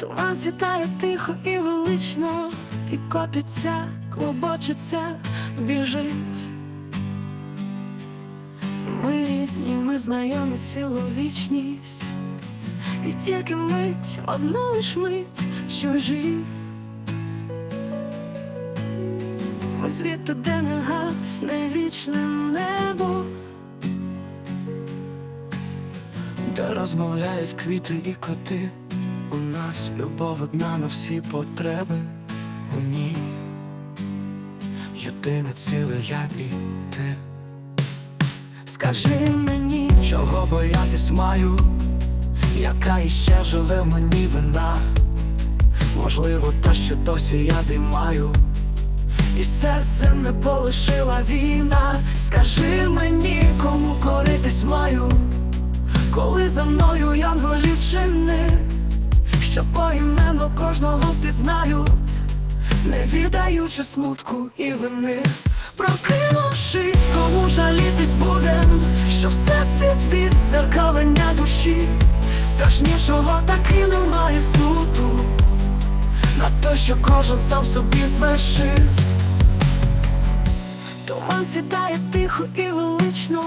Туман зітає тихо і велично, і котиться, клобочиться, біжить. Ми рідні, ми знайомі цілу вічність, і тільки мить, одну лиш мить чужі. Ми звідти, де не гасне вічне небо, Де розмовляють квіти і коти, у нас любов одна на всі потреби, у ній єдине ціле я і ти. скажи мені, Чого боятись маю, яка іще живе в мені вина, можливо, та, що досі я димаю, і серце не полишила війна. Скажи мені, кому коритись маю, коли за мною янголів кожного впізнають, не віддаючи смутку і вини. Прокинувшись, кому жалітись будем, що все світ від дзеркалення душі, страшнішого таки немає суду, на те, що кожен сам собі звершив. Туман сідає тихо і велично,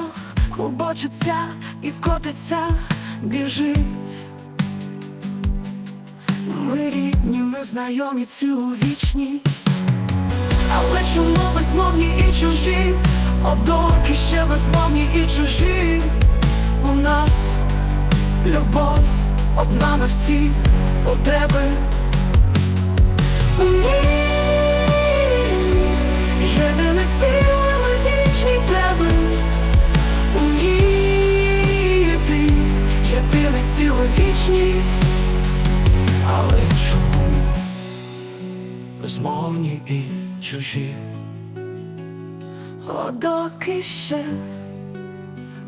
клубочиться і котиться, біжить. Знайомі цілу вічність, але чому безмовні і чужі, одоки ще безмовні і чужі. У нас любов одна на всі потреби. У ній Єдине ціле ми вічні тебе У ній ти Єдине ціле вічність безмовні і чужі, О, доки ще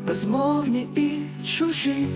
Безмовні і чужі